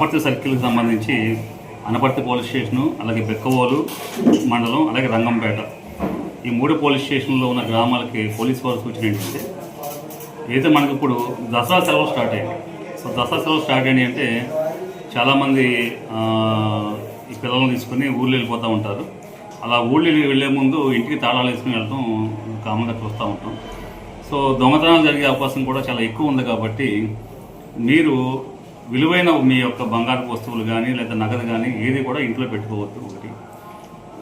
అనపర్తి సర్కిల్కి సంబంధించి Anaparthi police station అలాగే బెక్కవోలు మండలం అలాగే రంగంపేట. ఈ మూడు పోలీస్ స్టేషన్లో ఉన్న గ్రామాలకి పోలీస్ వారు సూచన ఏంటంటే అయితే మనకి ఇప్పుడు దసరా సెలవులు స్టార్ట్ అయ్యాయి సో దసరా సెలవులు స్టార్ట్ అయినాయి అంటే చాలామంది ఈ పిల్లలను తీసుకుని ఊళ్ళో వెళ్ళిపోతూ ఉంటారు. అలా ఊళ్ళో వెళ్ళే ముందు ఇంటికి తాళాలు వేసుకుని వెళ్ళటం కామన్గా చూస్తూ ఉంటాం. సో దొంగతనాలు జరిగే అవకాశం కూడా చాలా ఎక్కువ ఉంది కాబట్టి మీరు విలువైన మీ యొక్క బంగారు వస్తువులు కానీ లేదా నగదు కానీ ఏది కూడా ఇంట్లో పెట్టుకోవద్దు ఒకటి.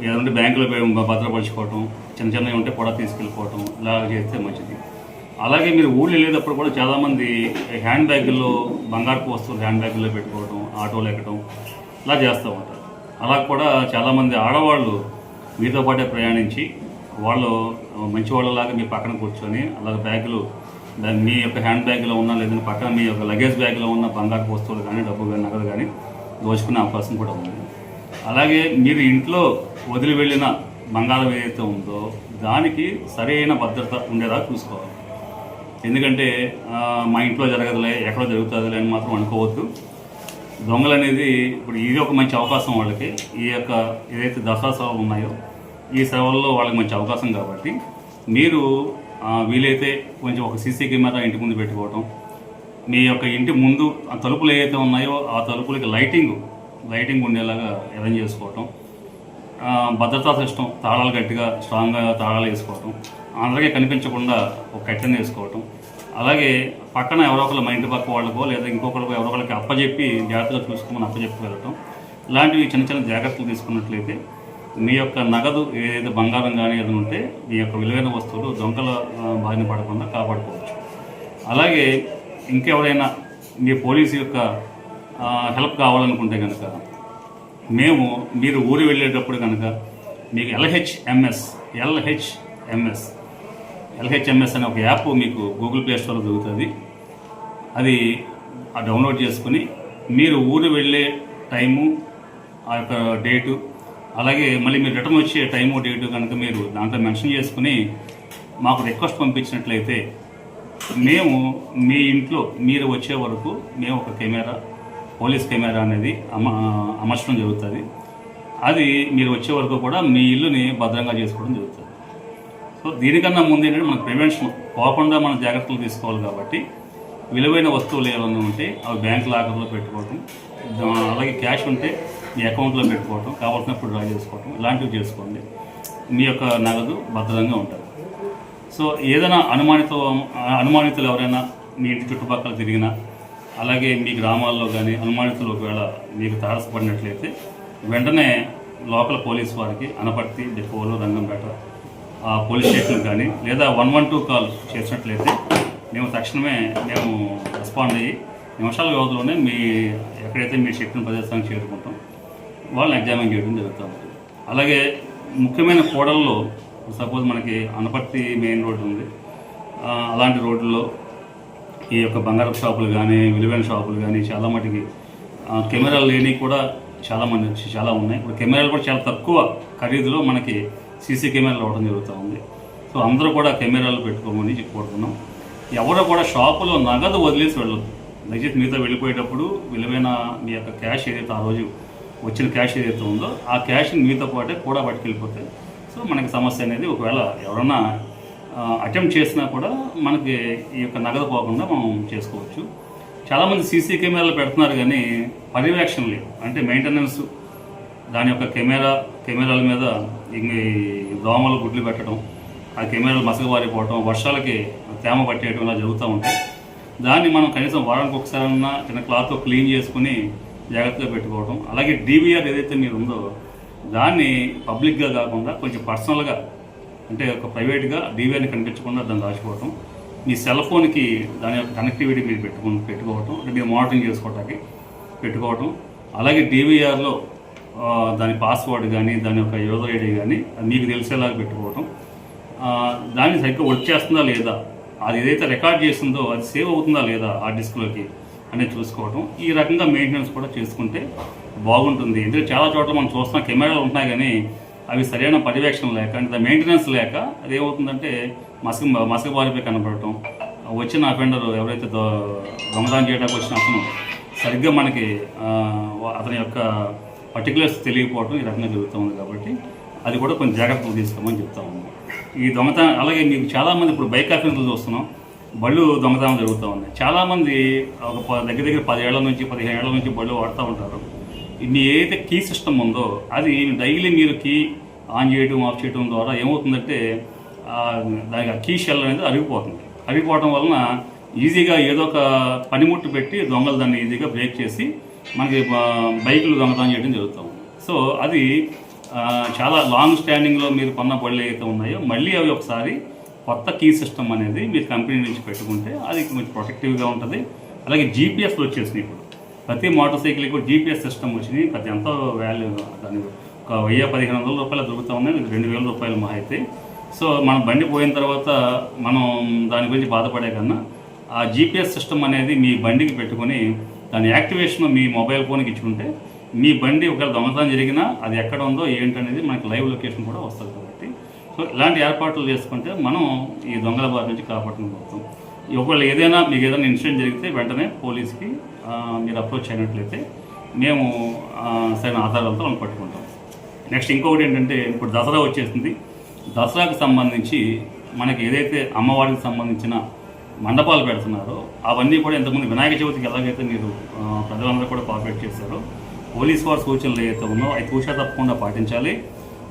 ఏదంటే బ్యాంకులో భద్రపరచుకోవటం చిన్న చిన్నవి ఉంటే కూడా తీసుకెళ్ళిపోవటం ఇలా చేస్తే మంచిది. అలాగే మీరు ఊళ్ళు వెళ్ళేటప్పుడు కూడా చాలామంది హ్యాండ్ బ్యాగుల్లో బంగారు వస్తువులు హ్యాండ్ బ్యాగుల్లో పెట్టుకోవటం ఆటోలు ఎక్కడం ఇలా చేస్తూ ఉంటారు. అలా కూడా చాలామంది ఆడవాళ్ళు మీతో పాటే ప్రయాణించి వాళ్ళు మంచి వాళ్ళలాగా మీ పక్కన కూర్చొని అలాగే బ్యాగులు దాని మీ యొక్క హ్యాండ్ బ్యాగ్లో ఉన్న లేదంటే పక్కన మీ యొక్క లగేజ్ బ్యాగ్లో ఉన్న బంగారు వస్తువులు కానీ డబ్బు కానీ నగదు కానీ దోచుకునే అవకాశం కూడా ఉంది. అలాగే మీరు ఇంట్లో వదిలి వెళ్ళిన బంగారం ఏదైతే ఉందో దానికి సరైన భద్రత ఉండేలా చూసుకోవాలి. ఎందుకంటే మా ఇంట్లో జరగదులే ఎక్కడో జరుగుతుందిలే అని మాత్రం అనుకోవద్దు. దొంగలు అనేది ఇప్పుడు ఇది ఒక మంచి అవకాశం వాళ్ళకి. ఈ యొక్క ఏదైతే దసరా సెలవులు ఉన్నాయో ఈ సేవల్లో వాళ్ళకి మంచి అవకాశం కాబట్టి మీరు వీలైతే కొంచెం ఒక సీసీ కెమెరా ఇంటి ముందు పెట్టుకోవటం. మీ యొక్క ఇంటి ముందు ఆ తలుపులు ఏవైతే ఉన్నాయో ఆ తలుపులకి లైటింగ్ లైటింగ్ ఉండేలాగా అరేంజ్ చేసుకోవటం. భద్రతా సిస్టమ్ తాళాలు గట్టిగా స్ట్రాంగ్గా తాళాలు వేసుకోవటం. అందరికీ కనిపించకుండా ఒక కట్టెను వేసుకోవటం. అలాగే పక్కన ఎవరో ఒకరు మా ఇంటి పక్క వాళ్ళకో లేదా ఇంకొకరికి ఎవరో ఒకరికి అప్పచెప్పి జాగ్రత్తగా చూసుకోమని అప్పచెప్పి వెళ్ళటం. ఇలాంటివి చిన్న చిన్న జాగ్రత్తలు తీసుకున్నట్లయితే మీ యొక్క నగదు ఏదైతే బంగారం కానీ ఏదైనా ఉంటే మీ యొక్క విలువైన వస్తువులు దొంగల బారిన పడకుండా కాపాడుకోవచ్చు. అలాగే ఇంకెవరైనా మీ పోలీసు యొక్క హెల్ప్ కావాలనుకుంటే కనుక మేము మీరు ఊరు వెళ్ళేటప్పుడు కనుక మీకు ఎల్హెచ్ఎంఎస్ ఎల్హెచ్ఎంఎస్ ఎల్హెచ్ఎంఎస్ అనే ఒక యాప్ మీకు గూగుల్ ప్లే స్టోర్లో దొరుకుతుంది. అది డౌన్లోడ్ చేసుకుని మీరు ఊరు వెళ్ళే టైము ఆ యొక్క డేటు అలాగే మళ్ళీ మీరు రిటర్న్ వచ్చే టైము డేటు కనుక మీరు దాంట్లో మెన్షన్ చేసుకుని మాకు రిక్వెస్ట్ పంపించినట్లయితే మేము మీ ఇంట్లో మీరు వచ్చే వరకు మేము ఒక కెమెరా పోలీస్ కెమెరా అనేది అమ అమర్చడం జరుగుతుంది. అది మీరు వచ్చే వరకు కూడా మీ ఇల్లుని భద్రంగా చేసుకోవడం జరుగుతుంది. సో దీనికన్నా ముందు ఏంటంటే మన ప్రివెన్షన్ పోకుండా మనం జాగ్రత్తలు తీసుకోవాలి కాబట్టి విలువైన వస్తువులు ఏమైనా ఉంటే అవి బ్యాంక్ లాకర్లో పెట్టుకోవడం అలాగే క్యాష్ ఉంటే మీ అకౌంట్లో పెట్టుకోవటం కావాల్సినప్పుడు డ్రా చేసుకోవటం ఇలాంటివి చేసుకోండి. మీ యొక్క నగదు భద్రంగా ఉంటుంది. సో ఏదైనా అనుమానిత అనుమానితులు ఎవరైనా మీ ఇంటి చుట్టుపక్కల తిరిగినా అలాగే మీ గ్రామాల్లో కానీ అనుమానితులు ఒకవేళ మీకు తారసపడినట్లయితే వెంటనే లోకల్ పోలీస్ వారికి అనపర్తి డిపోలు రంగంపేట ఆ పోలీస్ స్టేషన్ కానీ లేదా వన్ వన్ టూ కాల్ చేసినట్లయితే మేము తక్షణమే మేము రెస్పాండ్ అయ్యి నిమిషాల వ్యవధిలోనే మీ ఎక్కడైతే మీరు చెప్పిన ప్రదేశానికి చేరుకుంటాం వాళ్ళని ఎగ్జామిన్ చేయడం జరుగుతూ ఉంటుంది అలాగే ముఖ్యమైన కోడల్లో సపోజ్ మనకి అనపర్తి మెయిన్ రోడ్డు ఉంది. అలాంటి రోడ్లలో ఈ యొక్క బంగారం షాపులు కానీ విలువైన షాపులు కానీ చాలా మటుకి కెమెరాలు లేని కూడా చాలా మంది వచ్చి చాలా ఉన్నాయి. ఇప్పుడు కెమెరాలు కూడా చాలా తక్కువ ఖరీదులో మనకి సీసీ కెమెరాలు అవ్వడం జరుగుతూ ఉంది. సో అందరూ కూడా కెమెరాలు పెట్టుకోమని చెప్పుకుంటున్నాం ఎవరో కూడా షాపులో నగదు వదిలేసి వెళ్ళొద్దు. దయచేసి మీతో వెళ్ళిపోయేటప్పుడు విలువైన మీ యొక్క క్యాష్ ఏదైతే ఆ రోజు వచ్చిన క్యాష్ ఏదైతే ఉందో ఆ క్యాష్ని మీతో పాటే కూడా పట్టుకెళ్ళిపోతే సో మనకి సమస్య అనేది ఒకవేళ ఎవరన్నా అటెంప్ట్ చేసినా కూడా మనకి ఈ యొక్క నగదు పోకుండా మనం చేసుకోవచ్చు. చాలామంది సీసీ కెమెరాలు పెడుతున్నారు కానీ పర్యవేక్షణ లేదు. అంటే మెయింటెనెన్స్ దాని యొక్క కెమెరా కెమెరాల మీద ఇంక ఈ దోమలు గుడ్లు పెట్టడం ఆ కెమెరాలు మసకబారిపోవడం వర్షాలకి తేమ పట్టేయడం ఇలా జరుగుతూ ఉంటాయి దాన్ని మనం కనీసం వారానికి ఒకసారన్నా చిన్న క్లాత్తో క్లీన్ చేసుకుని జాగ్రత్తగా పెట్టుకోవడం అలాగే డీవీఆర్ ఏదైతే మీరు ఉందో దాన్ని పబ్లిక్గా కాకుండా కొంచెం పర్సనల్గా అంటే ఒక ప్రైవేట్గా డీవీఆర్ని కనిపించకుండా దాన్ని దాచుకోవటం. మీ సెల్ ఫోన్కి దాని యొక్క కనెక్టివిటీ మీరు పెట్టుకు పెట్టుకోవటం. అంటే మీరు మానిటరింగ్ చేసుకోవటానికి పెట్టుకోవటం. అలాగే డీవీఆర్లో దాని పాస్వర్డ్ కానీ దాని యొక్క యూజర్ ఐడి కానీ అది మీకు తెలిసేలాగా పెట్టుకోవటం. దాన్ని సరిగ్గా వచ్చేస్తుందా లేదా అది ఏదైతే రికార్డ్ చేసిందో అది సేవ్ అవుతుందా లేదా ఆ డిస్క్లోకి అనేది చూసుకోవటం. ఈ రకంగా మెయింటెనెన్స్ కూడా చేసుకుంటే బాగుంటుంది. ఎందుకంటే చాలా చోట్ల మనం చూస్తున్న కెమెరాలు ఉంటున్నాయి కానీ అవి సరైన పర్యవేక్షణ లేక అంటే మెయింటెనెన్స్ లేక అది ఏమవుతుందంటే మసక మసక బారిపై కనపడటం వచ్చిన అఫెండర్ ఎవరైతే దో దొంగతనం చేయడానికి వచ్చిన అతను సరిగ్గా మనకి అతని యొక్క పర్టికులర్స్ తెలియకపోవడం ఈ రకంగా జరుగుతూ ఉంది కాబట్టి అది కూడా కొంచెం జాగ్రత్తలు తీసుకోమని చెప్తా ఉన్నాం. ఈ దొంగతనం అలాగే మీకు చాలామంది ఇప్పుడు బైక్ ఆఫీసులు చూస్తున్నాం. బళ్ళు దొంగతనం జరుగుతూ ఉన్నాయి చాలామంది ఒక ప- దగ్గర దగ్గర పదేళ్ళ నుంచి పదిహేను ఏళ్ళ నుంచి బళ్ళు వాడుతూ ఉంటారు. మీ ఏదైతే కీ సిస్టమ్ ఉందో అది డైలీ మీరు కీ ఆన్ చేయడం ఆఫ్ చేయడం ద్వారా ఏమవుతుందంటే దానికి ఆ కీ షెల్ అనేది అరిగిపోతుంది. అరిగిపోవడం వలన ఈజీగా ఏదో ఒక పనిముట్టు పెట్టి దొంగలు దాన్ని ఈజీగా బ్రేక్ చేసి మనకి బైకులు దొంగతనం చేయడం జరుగుతూ ఉంది. సో అది చాలా లాంగ్ స్టాండింగ్లో మీరు కొన్న బళ్ళు ఏవైతే ఉన్నాయో మళ్ళీ అవి ఒకసారి కొత్త కీ సిస్టమ్ అనేది మీరు కంపెనీ నుంచి పెట్టుకుంటే అది కొంచెం ప్రొటెక్టివ్గా ఉంటుంది. అలాగే జీపీఎస్లు వచ్చేసినాయి ఇప్పుడు. ప్రతి మోటార్ సైకిల్కి కూడా జీపీఎస్ సిస్టమ్ వచ్చినాయి. ప్రతి ఎంతో వాల్యూ దాని ఒక వెయ్యి పదిహేను వందల రూపాయలు దొరుకుతా ఉన్నాయి. రెండు వేల రూపాయలు మా అయితే. సో మనం బండి పోయిన తర్వాత మనం దాని గురించి బాధపడే కన్నా ఆ జీపీఎస్ సిస్టమ్ అనేది మీ బండికి పెట్టుకొని దాని యాక్టివేషన్ మీ మొబైల్ ఫోన్కి ఇచ్చుకుంటే మీ బండి ఒకవేళ దొంగతనం జరిగినా అది ఎక్కడ ఉందో ఏంటనేది మనకి లైవ్ లొకేషన్ కూడా వస్తుంది ఇలాంటి ఏర్పాట్లు చేసుకుంటే మనం ఈ దొంగల బారి నుంచి కాపాడుకోగలుగుతాం ఒకవేళ ఏదైనా మీకు ఏదైనా ఇన్సిడెంట్ జరిగితే వెంటనే పోలీస్కి మీరు అప్రోచ్ అయినట్లయితే మేము సరైన ఆధారాలతో మనం పట్టుకుంటాం. నెక్స్ట్ ఇంకొకటి ఏంటంటే ఇప్పుడు దసరా వచ్చేసింది. దసరాకు సంబంధించి మనకి ఏదైతే అమ్మవారికి సంబంధించిన మండపాలు పెడుతున్నారో అవన్నీ కూడా ఇంతకుముందు వినాయక చవితికి ఎలాగైతే మీరు ప్రజలందరూ కూడా కోఆపరేట్ చేశారో పోలీస్ వారి సూచనలు ఏవైతే ఉన్నో అవి తూషా తప్పకుండా పాటించాలి.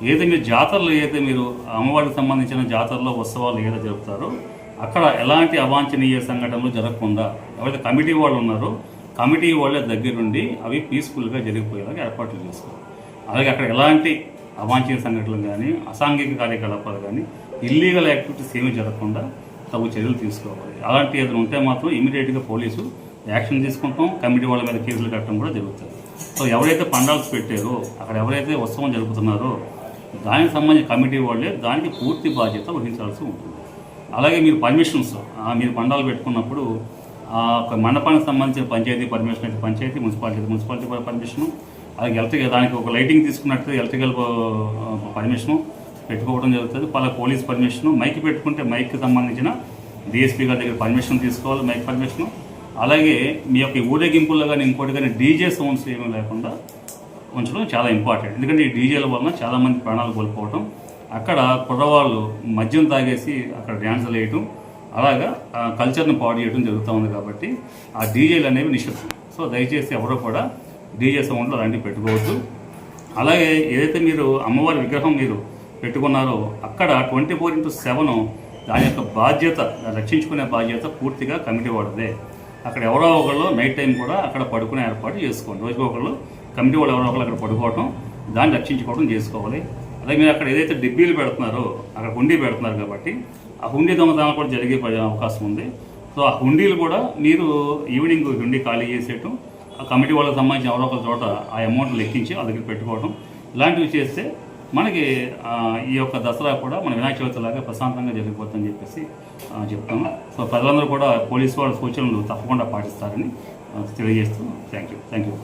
ఏదైతే మీరు జాతరలు ఏదైతే మీరు అమ్మవారికి సంబంధించిన జాతరలో ఉత్సవాలు ఏదో జరుపుతారో అక్కడ ఎలాంటి అవాంఛనీయ సంఘటనలు జరగకుండా ఎవరైతే కమిటీ వాళ్ళు ఉన్నారో కమిటీ వాళ్ళ దగ్గరుండి అవి పీస్ఫుల్గా జరిగిపోయేలాగా ఏర్పాట్లు చేసుకోవాలి. అలాగే అక్కడ ఎలాంటి అవాంఛనీయ సంఘటనలు కానీ అసాంఘిక కార్యకలాపాలు కానీ ఇల్లీగల్ యాక్టివిటీస్ ఏమీ జరగకుండా తగు చర్యలు తీసుకోవాలి. అలాంటి ఏదైనా ఉంటే మాత్రం ఇమీడియట్గా పోలీసు యాక్షన్ తీసుకుంటాం. కమిటీ వాళ్ళ మీద కేసులు కట్టడం కూడా జరుగుతుంది. సో ఎవరైతే పండాల్స్ పెట్టారో అక్కడ ఎవరైతే ఉత్సవం జరుపుతున్నారో దానికి సంబంధించిన కమిటీ వాళ్ళే దానికి పూర్తి బాధ్యత వహించాల్సి ఉంటుంది. అలాగే మీరు పర్మిషన్స్ ఆ, మీరు పండాలు పెట్టుకున్నప్పుడు ఆ మండపానికి సంబంధించిన పంచాయతీ పర్మిషన్ అయితే పంచాయతీ మున్సిపాలిటీ మున్సిపాలిటీ పర్మిషను అలాగే ఎలక్ట్రికల్ దానికి ఒక లైటింగ్ తీసుకున్నట్టు ఎలక్ట్రికల్ పర్మిషను పెట్టుకోవడం జరుగుతుంది. పలా పోలీస్ పర్మిషను మైక్ పెట్టుకుంటే మైక్కి సంబంధించిన డిఎస్పీ గారి దగ్గర పర్మిషన్ తీసుకోవాలి మైక్ పర్మిషను. అలాగే మీ యొక్క ఊరేగింపుల్లో కానీ ఇంకోటి కానీ డీజే సౌండ్స్ ఏమీ లేకుండా ఉంచడం చాలా ఇంపార్టెంట్. ఎందుకంటే ఈ డీజేల వలన చాలామంది ప్రాణాలు కోల్పోవటం అక్కడ కుర్రవాళ్ళు మద్యం తాగేసి అక్కడ డ్యాన్సులు వేయటం అలాగా కల్చర్ని పాడు చేయడం జరుగుతూ ఉంది కాబట్టి ఆ డీజేలు అనేవి నిషిద్ధం సో దయచేసి ఎవరో కూడా డీజే సౌండ్లు అలాంటివి పెట్టుకోవద్దు. అలాగే ఏదైతే మీరు అమ్మవారి విగ్రహం మీరు పెట్టుకున్నారో అక్కడ ట్వంటీ ఫోర్ ఇంటూ సెవెన్ దాని యొక్క బాధ్యత రక్షించుకునే బాధ్యత పూర్తిగా కమిటీ వాడదే అక్కడ ఎవరో ఒకళ్ళు నైట్ టైం కూడా అక్కడ పడుకునే ఏర్పాటు చేసుకోండి. రోజుకి ఒకళ్ళు కమిటీ వాళ్ళు ఎవరో అక్కడ పడుకోవటం దాన్ని రక్షించుకోవడం చేసుకోవాలి. అదే మీరు అక్కడ ఏదైతే డిబ్బీలు పెడుతున్నారో అక్కడ హుండీ పెడుతున్నారు కాబట్టి ఆ హుండీ దొంగతనాలు కూడా జరిగే అవకాశం ఉంది. సో ఆ హుండీలు కూడా మీరు ఈవినింగ్ హుండీ ఖాళీ చేసేయటం ఆ కమిటీ వాళ్ళకి సంబంధించిన ఎవరో ఒక చోట ఆ అమౌంట్ లెక్కించి వాళ్ళ దగ్గర పెట్టుకోవడం ఇలాంటివి చేస్తే మనకి ఈ యొక్క దసరా కూడా మన వినాయక చవితి లాగా ప్రశాంతంగా జరిగిపోతుందని చెప్పేసి చెప్తాము సో ప్రజలందరూ కూడా పోలీసు వాళ్ళ సూచనలు తప్పకుండా పాటిస్తారని ఆ, తెలియజేస్తూ థ్యాంక్ యూ థ్యాంక్ యూ